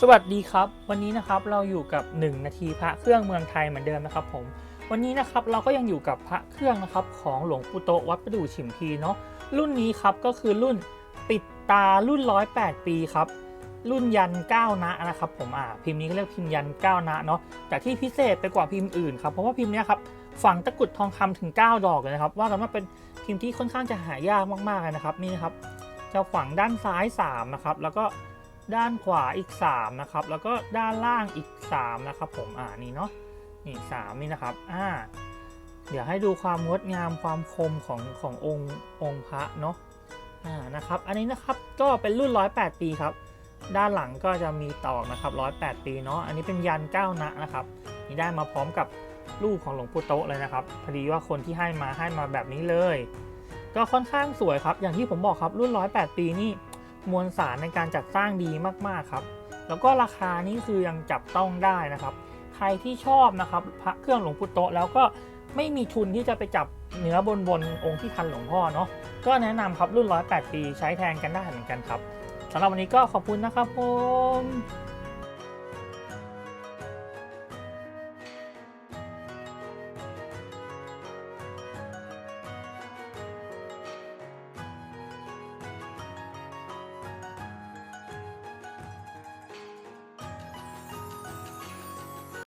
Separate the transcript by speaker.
Speaker 1: สวัสดีครับ วันนี้นะครับเราอยู่กับ 1 นาทีพระเครื่องเมืองไทยเหมือนเดิมนะครับผม วันนี้นะครับเราก็ยังอยู่กับพระเครื่องนะครับของหลวงปู่โตวัดประดู่ฉิมพีเนาะรุ่นนี้ครับก็คือรุ่นปิดตารุ่น108ปีครับรุ่นยัน9นะนะครับผมอ่าพิมพ์นี้ก็เรียกพิมพ์ยัน9นะเนาะแต่ที่พิเศษไปกว่าพิมพ์อื่นครับเพราะว่าพิมพ์เนี้ยครับฝังตะกุดทองคำถึง 9 ดอกเลยนะครับว่ากันว่าเป็นพิมพ์ที่ค่อนข้างจะหายากมากๆเลยนะครับนี่นะครับจะฝังด้านซ้าย3นะครับแล้วก็ ด้านขวาอีก 3 นะครับ แล้วก็ด้านล่างอีก 3 นะครับ ผมอ่านี่เนาะนี่สามนี่นะครับอ่าเดี๋ยวให้ดูความงดงามความคมของขององค์องค์พระเนาะอ่านะครับ อันนี้นะครับก็เป็นรุ่น 108 ปีครับ ด้านหลังก็จะมีตอกนะครับ108 ปีเนาะอันนี้เป็นยันเก้านะนะครับนี่ได้มาพร้อมกับรูปของหลวงปู่โตะเลยนะครับพอดีว่าคนที่ให้มาให้มาแบบนี้เลย ก็ค่อนข้างสวยครับ อย่างที่ผมบอกครับรุ่น 108 ปีนี่ มวลสารในการจัดสร้างดีมากๆครับ แล้วก็ราคานี้คือยังจับต้องได้นะครับ ใครที่ชอบนะครับพระเครื่องหลวงพุโตแล้วก็ไม่มีทุนที่จะไปจับเนื้อบนบนองค์ที่ทันหลวงพ่อเนาะก็แนะนำครับรุ่น 108 ปีใช้แทนกันได้เหมือนกันครับสำหรับวันนี้ก็ขอบคุณนะครับผม